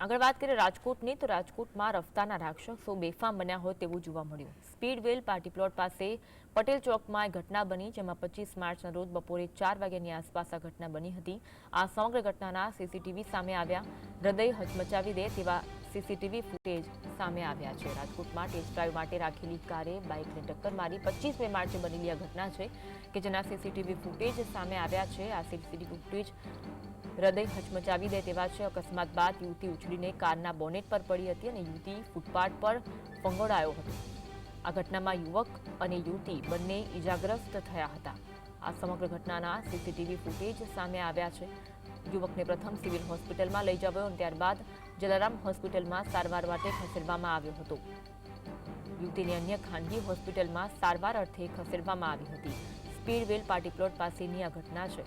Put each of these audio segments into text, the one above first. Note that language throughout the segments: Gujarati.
આગળ વાત કરીએ રાજકોટની, તો રાજકોટમાં રફતાના રાક્ષસો બેફામ બન્યા હોય તેવું જોવા મળ્યું. સ્પીડવેલ પાર્ટી પ્લોટ પાસે પટેલ ચોકમાં ઘટના બની, જેમાં પચીસ માર્ચના રોજ બપોરે ચાર વાગ્યાની આસપાસ આ ઘટના બની હતી. આ સમગ્ર ઘટનાના સીસીટીવી સામે આવ્યા. હૃદય હચમચાવી દે તેવા સીસીટીવી ફૂટેજ સામે આવ્યા છે. રાજકોટમાં ટેસ્ટ ડ્રાઈવ માટે રાખેલી કારે બાઇકને ટક્કર મારી પચીસમી માર્ચે બનેલી આ ઘટના છે, કે જેના સીસીટીવી ફૂટેજ સામે આવ્યા છે. આ સીસીટીવી ફૂટેજ હૃદય હચમચાવી દે તેવા છે અકસ્માત બાદ યુવતી ઉછળીને કારના બોનેટ પર પડી હતી અને યુવતી ફૂટપાથ પર ફંગોળાયો હતો. આ ઘટનામાં યુવક અને યુવતી બંને ઈજાગ્રસ્ત થયા હતા. આ સમગ્ર ઘટનાના સીસીટીવી ફૂટેજ સામે આવ્યા છે. યુવકને પ્રથમ સિવિલ હોસ્પિટલમાં લઈ જવાયો અને ત્યારબાદ જલારામ હોસ્પિટલમાં સારવાર માટે ખસેડવામાં આવ્યો હતો. યુવતીને અન્ય ખાનગી હોસ્પિટલમાં સારવાર અર્થે ખસેડવામાં આવી હતી. સ્પીડવેલ પાર્ટી પ્લોટ પાસેની આ ઘટના છે.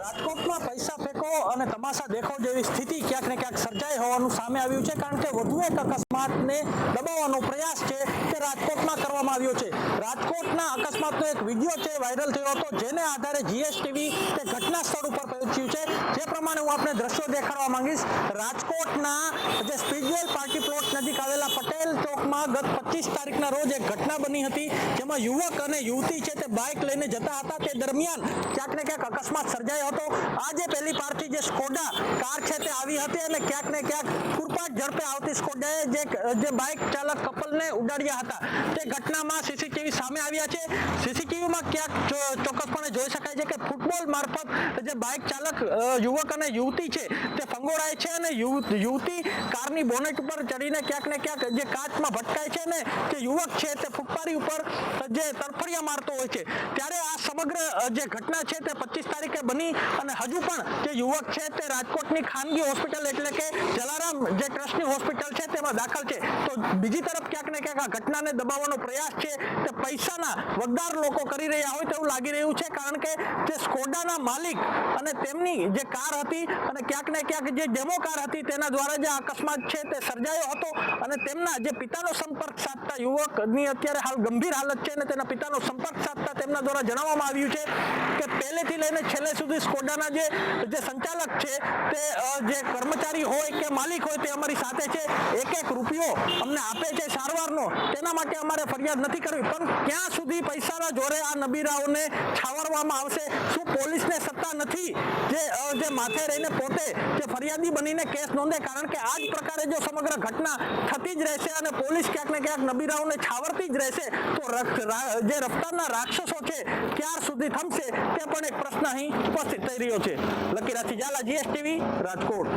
રાજકોટમાં પૈસા ફેંકો અને તમાશા દેખો જેવી સ્થિતિ ક્યાંક ને ક્યાંક સર્જાઈ હોવાનું સામે આવ્યું છે, કારણ કે વધુ એક અકસ્માતને દબાવવાનો પ્રયાસ છે તે રાજકોટમાં કરવામાં આવ્યો છે. રાજકોટના અકસ્માતનો એક વીડિયો છે, વાયરલ થયો હતો, જેને આધારે જીએસટીવી તે ઘટના સ્થળ ઉપર પહોંચ્યું છે. જે પ્રમાણે હું આપણે દ્રશ્યો દેખાડવા માંગીશ. રાજકોટના જે સ્પીડવેલ પાર્ટી પ્લોટ નજીક આવેલા પટેલ ચોકમાં ગત પચીસ તારીખના રોજ એક ઘટના બની હતી, જેમાં યુવક અને યુવતી છે તે બાઇક લઈને જતા હતા. તે દરમિયાન ક્યાંક ને ક્યાંક અકસ્માત સર્જાયો હતો. આજે પહેલી પારથી જે સ્કોડા કાર છે તે આવી હતી અને ક્યાંક ને ક્યાંક પૂરપાટ ઝડપે આવતી સ્કોડાએ જે જે બાઇક ચાલક કપલને ઉડાડ્યા હતા. તે ઘટનામાં સીસીટીવી સામે આવ્યા છે. સીસીટીવીમાં ક્યાંક ચોક્કસપણે જોઈ શકાય છે કે ફૂટબોલ મારફત જે બાઇક ચાલક યુવક અને યુવતી છે, તે ફંગોળાય છે અને યુવતી કારની બોનેટ ઉપર ચડીને ક્યાંક ને ક્યાંક જે કાચમાં ભટકાય છે ને જે યુવક છે તે ફૂટપારી ઉપર જે તરફડિયા મારતો હોય છે. ત્યારે આ સમગ્ર જે ઘટના છે તે પચીસ બની અને હજુ પણ જે યુવક છે તે રાજકોટની ખાનગી હોસ્પિટલ એટલે કે જલારામ જે ટ્રસ્ટની હોસ્પિટલ છે તેમાં દાખલ છે. તો બીજી તરફ ક્યાંક ને ક્યાંક આ ઘટનાને દબાવવાનો પ્રયાસ છે તે પૈસાના વગદાર લોકો કરી રહ્યા હોય તેવું લાગી રહ્યું છે કારણ કે જે સ્કોડાના માલિક અને તેમની જે કાર હતી અને ક્યાંક ને ક્યાંક જે ડેમો કાર હતી તેના દ્વારા જે અકસ્માત છે તે સર્જાયો હતો અને તેમના જે પિતાનો સંપર્ક સાધતા યુવકની અત્યારે હાલ ગંભીર હાલત છે અને તેના પિતાનો સંપર્ક સાધતા તેમના દ્વારા જણાવવામાં આવ્યું છે કે પહેલેથી લઈને છેલ્લે સુધી સ્કોડાના જે જે સંચાલક છે, તે જે કર્મચારી હોય કે માલિક હોય તે અમારી સાથે છે. એક એક રૂપિયો અમને આપે છે સારવારનો. તેના માટે અમારે ફરિયાદ નથી કરવી. પણ ક્યાં સુધી પૈસાના જોરે આ નબીરાઓને છાવરવામાં આવશે? શું પોલીસને સત્તા નથી? જે જે માથે રહીને પોતે જે ફરિયાદી બનીને કેસ નોંધે? કારણ કે આ જ પ્રકારે જો સમગ્ર ઘટના થતી જ રહેશે અને પોલીસ ક્યાંક ને ક્યાંક નબીરાઓને છાવરતી જ રહેશે, તો જે રફતારના રાક્ષસો છે, ક્યાર સુધી થમશે? તે પણ એક પ્રશ્ન અહીં ઉપસ્થિત થઈ રહ્યો છે. લકીરાથી ઝાલા જીએસટીવી રાજકોટ.